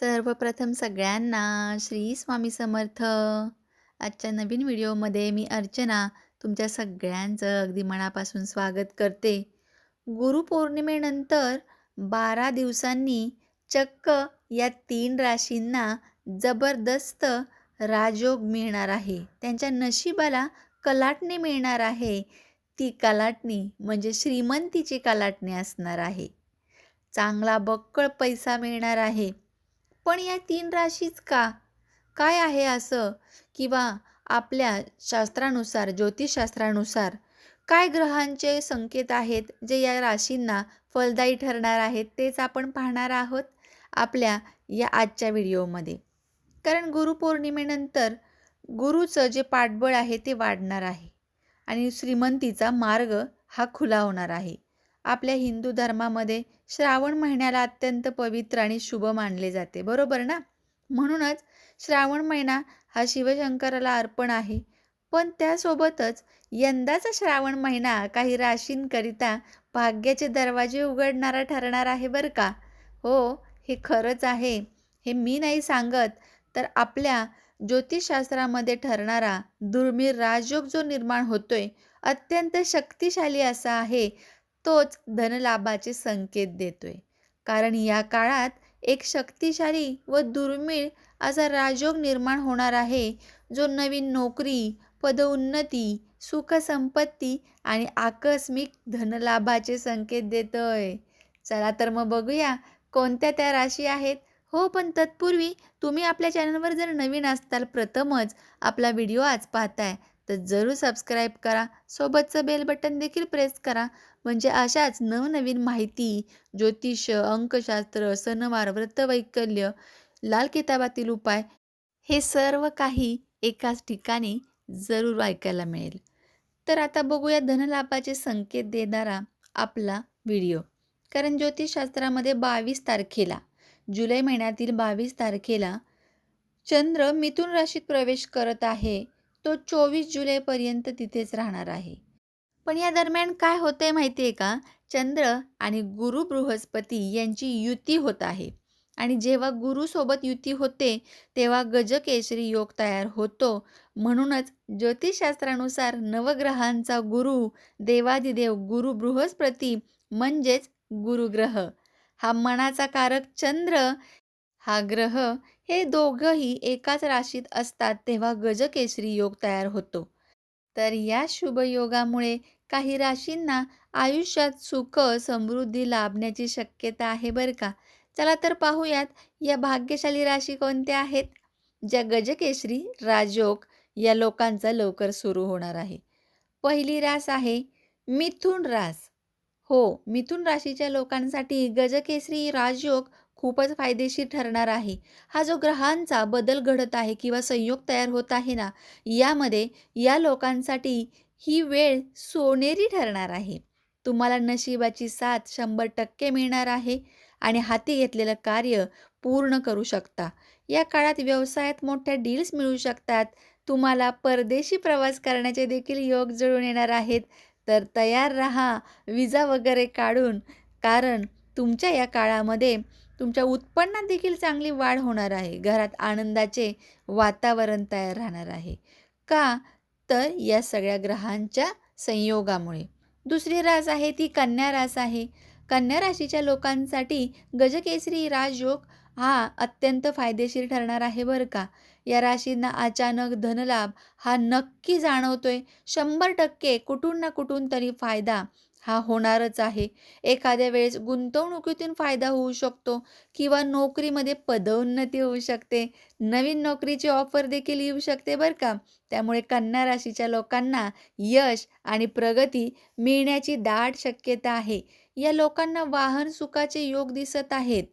सर्वप्रथम सगळ्यांना श्री स्वामी समर्थ. आजच्या नवीन व्हिडिओमध्ये मी अर्चना तुमच्या सगळ्यांचं अगदी मनापासून स्वागत करते. गुरुपौर्णिमेनंतर बारा दिवसांनी चक्क या तीन राशींना जबरदस्त राजयोग मिळणार आहे. त्यांच्या नशिबाला कलाटणी मिळणार आहे. ती कलाटणी म्हणजे श्रीमंतीची कलाटणी असणार आहे. चांगला बक्कळ पैसा मिळणार आहे. पण या तीन राशीच का? काय आहे असं? किंवा आपल्या शास्त्रानुसार ज्योतिषशास्त्रानुसार काय ग्रहांचे संकेत आहेत जे या राशींना फलदायी ठरणार आहेत तेच आपण पाहणार आहोत आपल्या या आजच्या व्हिडिओमध्ये. कारण गुरुपौर्णिमेनंतर गुरुचं जे पाठबळ आहे ते वाढणार आहे आणि श्रीमंतीचा मार्ग हा खुला होणार आहे. आपल्या हिंदू धर्मामध्ये श्रावण महिन्याला अत्यंत पवित्र आणि शुभ मानले जाते. बरोबर ना? म्हणूनच श्रावण महिना हा शिवशंकराला अर्पण आहे. पण त्यासोबतच यंदाचा श्रावण महिना काही राशींकरिता भाग्याचे दरवाजे उघडणारा ठरणार आहे बरं का? हो हे खरंच आहे. हे मी नाही सांगत तर आपल्या ज्योतिषशास्त्रामध्ये ठरणारा दुर्मिळ राजयोग जो निर्माण होतोय अत्यंत शक्तिशाली असा आहे. तोच धनलाभाचे संकेत देतोय. कारण या काळात एक शक्तिशाली व दुर्मिळ असा राजयोग निर्माण होणार आहे जो नवीन नोकरी पदोन्नती सुखसंपत्ती आणि आकस्मिक धनलाभाचे संकेत देतोय. चला तर मग बघूया कोणत्या त्या राशी आहेत. हो पण तत्पूर्वी तुम्ही आपल्या चॅनलवर जर नवीन असताल प्रथमच आपला व्हिडिओ आज पाहताय. तर जरूर सबस्क्राईब करा. सोबतचं बेल बटन देखील प्रेस करा. म्हणजे अशाच नवनवीन माहिती ज्योतिष अंकशास्त्र सणवार व्रतवैकल्य लाल किताबातील उपाय हे सर्व काही एकाच ठिकाणी जरूर ऐकायला मिळेल. तर आता बघूया धनलाभाचे संकेत देणारा आपला व्हिडिओ कारण ज्योतिषशास्त्रामध्ये बावीस तारखेला जुलै महिन्यातील बावीस तारखेला चंद्र मिथुन राशीत प्रवेश करत आहे. तो चोवीस जुलैपर्यंत तिथेच राहणार आहे. पण या दरम्यान काय होतंय माहिती आहे का? चंद्र आणि गुरु बृहस्पती यांची युती होत आहे. आणि जेव्हा गुरुसोबत युती होते तेव्हा गजकेसरी योग तयार होतो. म्हणूनच ज्योतिषशास्त्रानुसार नवग्रहांचा गुरु देवादिदेव गुरु बृहस्पती म्हणजेच गुरुग्रह. हा मनाचा कारक चंद्र हा ग्रह हे दोघंही एकाच राशीत असतात तेव्हा गजकेसरी योग तयार होतो. तर या शुभयोगामुळे काही राशींना आयुष्यात सुख समृद्धी लाभण्याची शक्यता आहे बरं का? चला तर पाहूयात या भाग्यशाली राशी कोणत्या आहेत? ज्या गजकेसरी राजयोग या लोकांचा लवकर सुरू होणार आहे. पहिली रास आहे मिथुन रास. हो मिथुन राशीच्या लोकांसाठी गजकेसरी राजयोग खूपच फायदेशीर ठरणार आहे. हा जो ग्रहांचा बदल घडत आहे किंवा संयोग तयार होत आहे ना यामध्ये या लोकांसाठी ही वेळ सोनेरी ठरणार आहे. तुम्हाला नशिबाची साथ शंभर टक्के मिळणार आहे आणि हाती घेतलेलं कार्य पूर्ण करू शकता. या काळात व्यवसायात मोठ्या डील्स मिळू शकतात. तुम्हाला परदेशी प्रवास करण्याचे देखील योग जुळून येणार आहेत. तर तयार रहा विजा वगैरे काढून कारण तुमच्या या काळामध्ये तुमच्या उत्पन्नात देखील चांगली वाढ होणार आहे. घरात आनंदाचे वातावरण तयार राहणार आहे. का? तर या सगळ्या ग्रहांच्या संयोगामुळे. दुसरी रास आहे ती कन्या रास आहे. कन्या राशीच्या लोकांसाठी गजकेसरी राजयोग हा अत्यंत फायदेशीर ठरणार आहे बरं का? या राशींना अचानक धनलाभ हा नक्की जाणवतोय. शंभर टक्के कुठून ना कुठून तरी फायदा हा होणारच आहे. एखाद्या वेळेस गुंतवणुकीतून फायदा होऊ शकतो किंवा नोकरीमध्ये पदोन्नती होऊ शकते. नवीन नोकरीची ऑफर देखील येऊ शकते बरं का. त्यामुळे कन्या राशीच्या लोकांना यश आणि प्रगती मिळण्याची दाट शक्यता आहे. या लोकांना वाहन सुखाचे योग दिसत आहेत.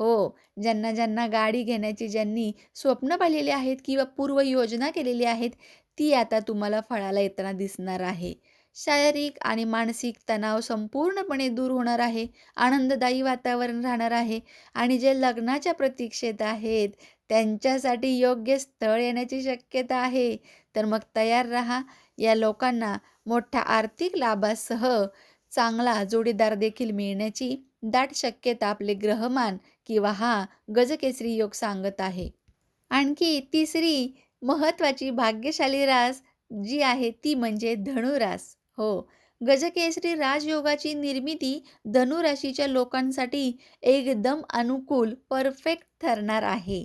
हो ज्यांना ज्यांना गाडी घेण्याची ज्यांनी स्वप्न पाहिलेली आहेत किंवा पूर्व योजना केलेली आहेत ती आता तुम्हाला फळाला येताना दिसणार आहे. शारीरिक आणि मानसिक तणाव संपूर्णपणे दूर होणार आहे आनंददायी वातावरण राहणार आहे आणि जे लग्नाच्या प्रतीक्षेत आहेत त्यांच्यासाठी योग्य स्थळ येण्याची शक्यता आहे. तर मग तयार राहा. या लोकांना मोठ्या आर्थिक लाभासह चांगला जोडीदार देखील मिळण्याची दाट शक्यता आपले ग्रहमान किंवा हा गजकेसरी योग सांगत आहे. आणखी तिसरी महत्त्वाची भाग्यशाली रास जी आहे ती म्हणजे धनुरास. हो. गजकेसरी राजयोगाची निर्मिती धनुराशीच्या लोकांसाठी एकदम अनुकूल परफेक्ट ठरणार आहे.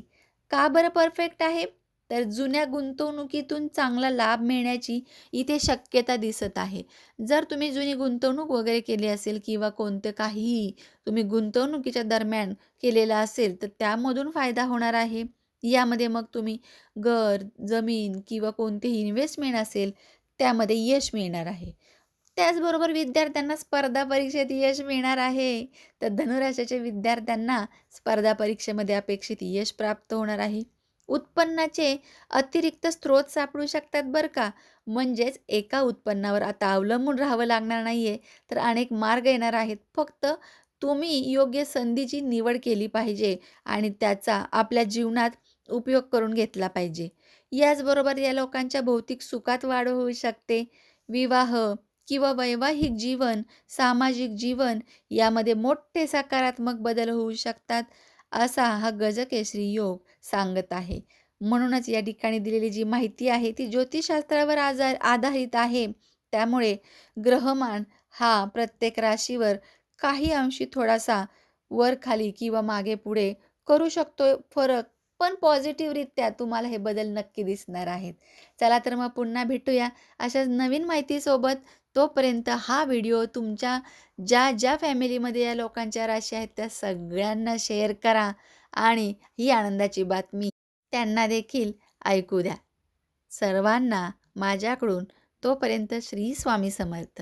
का बरं परफेक्ट आहे? तर जुन्या गुंतवणुकीतून चांगला लाभ मिळण्याची इथे शक्यता दिसत आहे. जर तुम्ही जुनी गुंतवणूक वगैरे केली असेल किंवा कोणतं काहीही तुम्ही गुंतवणुकीच्या दरम्यान केलेलं असेल तर त्यामधून फायदा होणार आहे. यामध्ये मग तुम्ही घर जमीन किंवा कोणतेही इन्व्हेस्टमेंट असेल त्यामध्ये यश मिळणार आहे. त्याचबरोबर विद्यार्थ्यांना स्पर्धा परीक्षेत यश मिळणार आहे. तर धनुराशाचे विद्यार्थ्यांना स्पर्धा परीक्षेमध्ये अपेक्षित यश प्राप्त होणार आहे. उत्पन्नाचे अतिरिक्त स्रोत सापडू शकतात बरं का? म्हणजेच एका उत्पन्नावर आता अवलंबून राहावं लागणार नाही आहे तर अनेक मार्ग येणार आहेत. फक्त तुम्ही योग्य संधीची निवड केली पाहिजे आणि त्याचा आपल्या जीवनात उपयोग करून घेतला पाहिजे. याचबरोबर या लोकांच्या भौतिक सुखात वाढ होऊ शकते. विवाह किंवा वैवाहिक जीवन सामाजिक जीवन यामध्ये मोठे सकारात्मक बदल होऊ शकतात असा हा गजकेशरी योग सांगत आहे. म्हणूनच या ठिकाणी दिलेली जी माहिती आहे ती ज्योतिषशास्त्रावर आजार आधारित आहे. त्यामुळे ग्रहमान हा प्रत्येक राशीवर काही अंशी थोडासा वर खाली किंवा मागे पुढे करू शकतो फरक पण पॉझिटिव्हरित्या तुम्हाला हे बदल नक्की दिसणार आहेत. चला तर मग पुन्हा भेटूया अशाच नवीन माहितीसोबत. तोपर्यंत हा व्हिडिओ तुमच्या ज्या ज्या फॅमिलीमध्ये या लोकांच्या राशी आहेत त्या सगळ्यांना शेअर करा आणि ही आनंदाची बातमी त्यांना देखील ऐकू द्या. सर्वांना माझ्याकडून तोपर्यंत श्री स्वामी समर्थ.